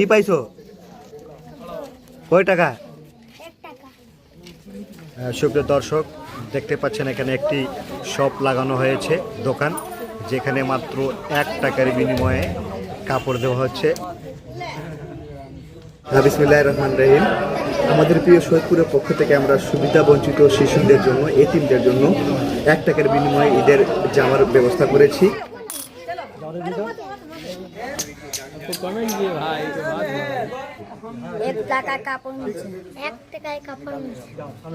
কি পাইছো? কয় টাকা? এক সুপ্রিয় দর্শক, দেখতে পাচ্ছেন এখানে একটি শপ লাগানো হয়েছে, দোকান, যেখানে মাত্র এক টাকার বিনিময়ে কাপড় দেওয়া হচ্ছে। বিসমিল্লাহ রহমান রহিম। আমাদের প্রিয় সৈয়দপুরের পক্ষ থেকে আমরা সুবিধা বঞ্চিত শিশুদের জন্য, এতিমদের জন্য এক টাকার বিনিময়ে ঈদের জামার ব্যবস্থা করেছি। এক টাকা কাপড় নিচ্ছে এক টাকায় কাপড় নিচ্ছে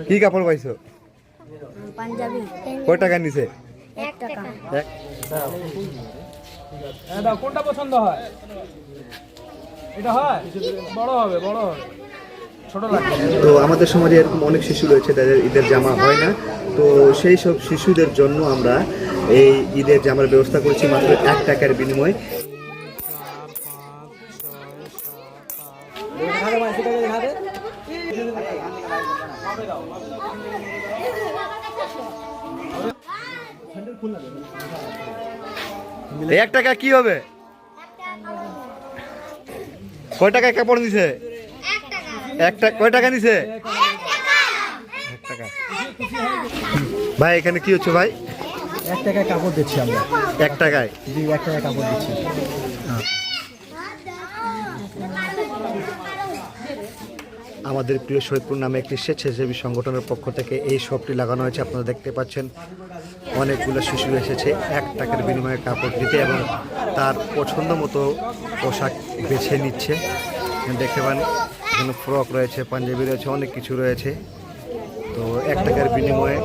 কি কাপড় পাইছো? পাঞ্জাবি। কয় টাকা নিছে? এক টাকা। এক। কোনটা পছন্দ হয়? এটা হয়? বড় হবে বড় হবে। তো আমাদের সমাজে এরকম অনেক শিশু রয়েছে তাদের ঈদের জামা হয় না। তো সেই সব শিশুদের জন্য আমরা এই ঈদের জামার ব্যবস্থা করেছি মাত্র এক টাকার বিনিময়ে। এক টাকা কি হবে? কয় টাকা কাপড় নিছে? একটা কয় টাকা নিছে? টাকা ভাই এখানে কি হচ্ছে ভাই? এক টাকায় কাপড় দিচ্ছি আমরা। এক টাকায়। জি এক টাকায় কাপড় দিচ্ছি। আমাদের প্রিয় সৈয়দপুর নামে একটি স্বেচ্ছাসেবী সংগঠনের পক্ষ থেকে এই শপটি লাগানো হয়েছে। আপনারা দেখতে পাচ্ছেন অনেকগুলো শিশু এসেছে এক টাকার বিনিময়ে কাপড় দিতে এবং তার পছন্দ মতো পোশাক বেছে নিচ্ছে। দেখতে পান এখানে ফ্রক রয়েছে পাঞ্জাবি রয়েছে অনেক কিছু রয়েছে। তো এক টাকার বিনিময়ে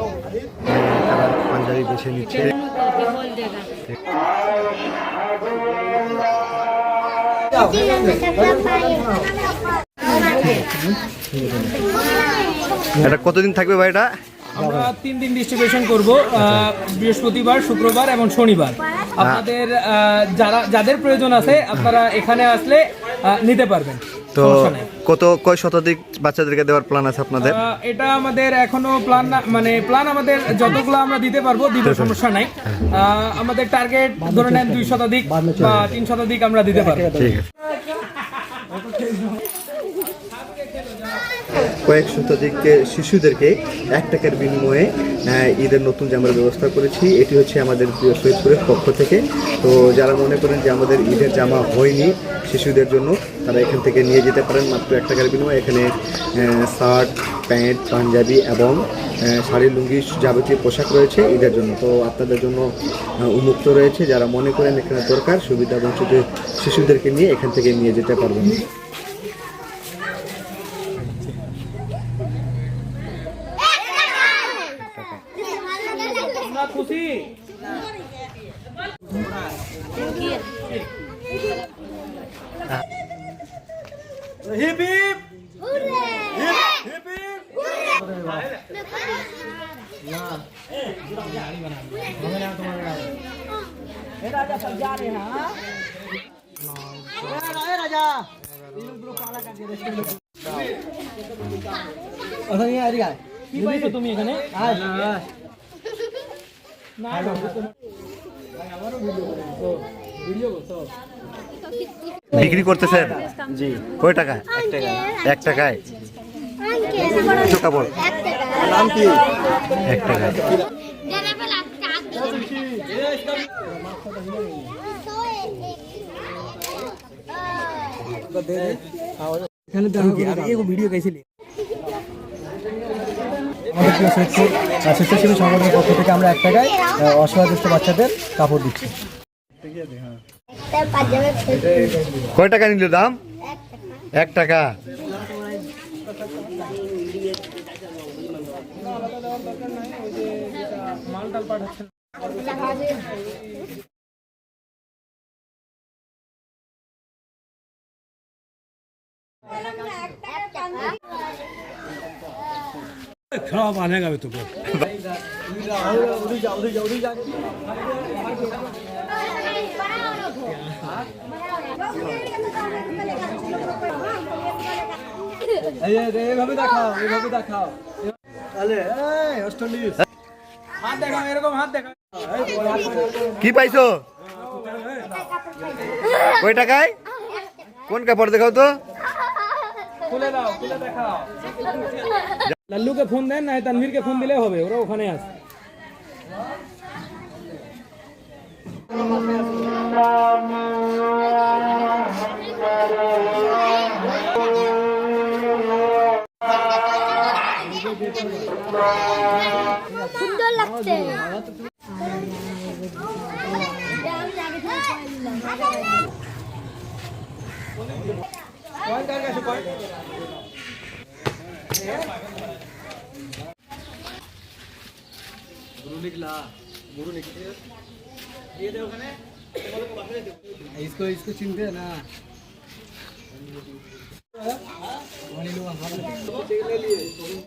তারা পাঞ্জাবি বেছে নিচ্ছে। এটা কতদিন থাকবে ভাই এটা? আমরা তিন দিন ডিস্ট্রিবিউশন করব বৃহস্পতিবার শুক্রবার এবং শনিবার। আপনাদের যারা যাদের প্রয়োজন আছে আপনারা এখানে আসলে নিতে পারবেন। তো কত কয় শতাধিক বাচ্চাদেরকে দেওয়ার প্ল্যান আছে আপনাদের? এটা আমাদের এখনও প্ল্যান মানে প্ল্যান আমাদের যতগুলো আমরা দিতে পারব দিব সমস্যা নাই। আমাদের টার্গেট ধরে নেন দুই শতাধিক বা তিন শতাধিক আমরা দিতে পারব। ঠিক আছে। কয়েক শতাধিক শিশুদেরকে এক টাকার বিনিময়ে ঈদের নতুন জামার ব্যবস্থা করেছি। এটি হচ্ছে আমাদের প্রিয় সৈয়দপুরের পক্ষ থেকে। তো যারা মনে করেন যে আমাদের ঈদের জামা হয়নি শিশুদের জন্য, তারা এখান থেকে নিয়ে যেতে পারেন। মাত্র এক টাকার বিনিময়ে এখানে শার্ট, প্যান্ট, পাঞ্জাবি এবং শাড়ি, লুঙ্গি যাবতীয় পোশাক রয়েছে ঈদের জন্য। তো আপনাদের জন্য উন্মুক্ত রয়েছে। যারা মনে করেন এখানে দরকার, সুবিধা বঞ্চিত শিশুদেরকে নিয়ে এখান থেকে নিয়ে যেতে পারবেন। আমরা খুশি হিপ হিপ হিপ হিপ আচ্ছা নিয়ে এদিকে আয়। কি পাইছো তুমি এখানে বিক্রি করতেছেন? জি। কয় টাকা? এক টাকায়? কাপড় নাম কি এক টাকায় ভিডিও গাইছিলি স্বেচ্ছাসেবী সংগঠনের পক্ষ থেকে আমরা এক টাকায় অসহায় বাচ্চাদের কাপড় দিচ্ছি। কয় টাকা নিল দাম? এক টাকা। পাঠাচ্ছেন খারাপ আনেগা আমি তোকে এইভাবে দেখাও এইভাবে দেখাও হাত দেখাও এরকম হাত দেখাও কি পাইছো? কয় টাকায়? কোন কাপড় দেখাও তো? খুলে দাও খুলে দেখাও লাল্লুকে ফোন দেন না তানভীরকে ফোন দিলে হবে ওরা ওখানে আছে সুন্দর লাগছে কয় কার কাছে কয় গুরু নিকলা গুরু নিকলে ये दे ওখানে इसको इसको चिनते हैं ना हाँ ले लो हाँ ले लिए